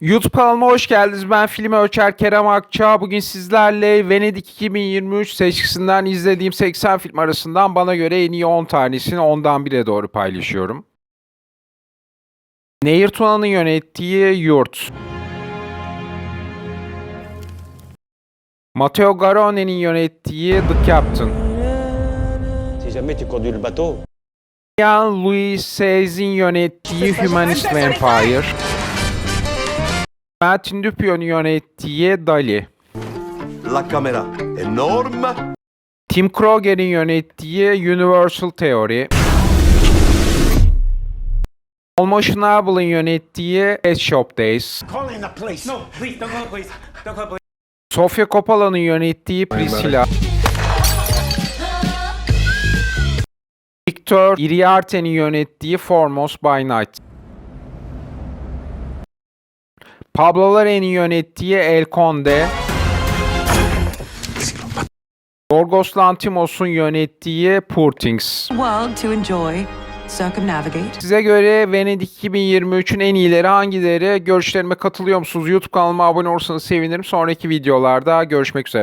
YouTube kanalıma hoş geldiniz. Ben film ölçer Kerem Akça. Bugün sizlerle Venedik 2023 seçkisinden izlediğim 80 film arasından bana göre en iyi 10 tanesini ondan bire doğru paylaşıyorum. Nehir Tuna'nın yönettiği Yurt. Matteo Garone'nin yönettiği The Captain. Si jamais tu conduis le bateau, Ian Louis Seize'in yönettiği Humanist Vampire. Martin Dupion'un yönettiği Dali. La camera enorme. Tim Kroger'in yönettiği Universal Theory. Paul Motionable'ın yönettiği Pet Shop Days. calling the police. No, please, don't call the police. Don't call the police. Sofia Coppola'nın yönettiği Priscilla. Victor Iriarte'nin yönettiği Foremost by Night. Pablo Larraín'in yönettiği El Conde. Yorgos Lanthimos'un yönettiği Poor Things. world to enjoy, circumnavigate. Size göre Venedik 2023'ün en iyileri hangileri? Görüşlerime katılıyor musunuz? YouTube kanalıma abone olursanız sevinirim. Sonraki videolarda görüşmek üzere.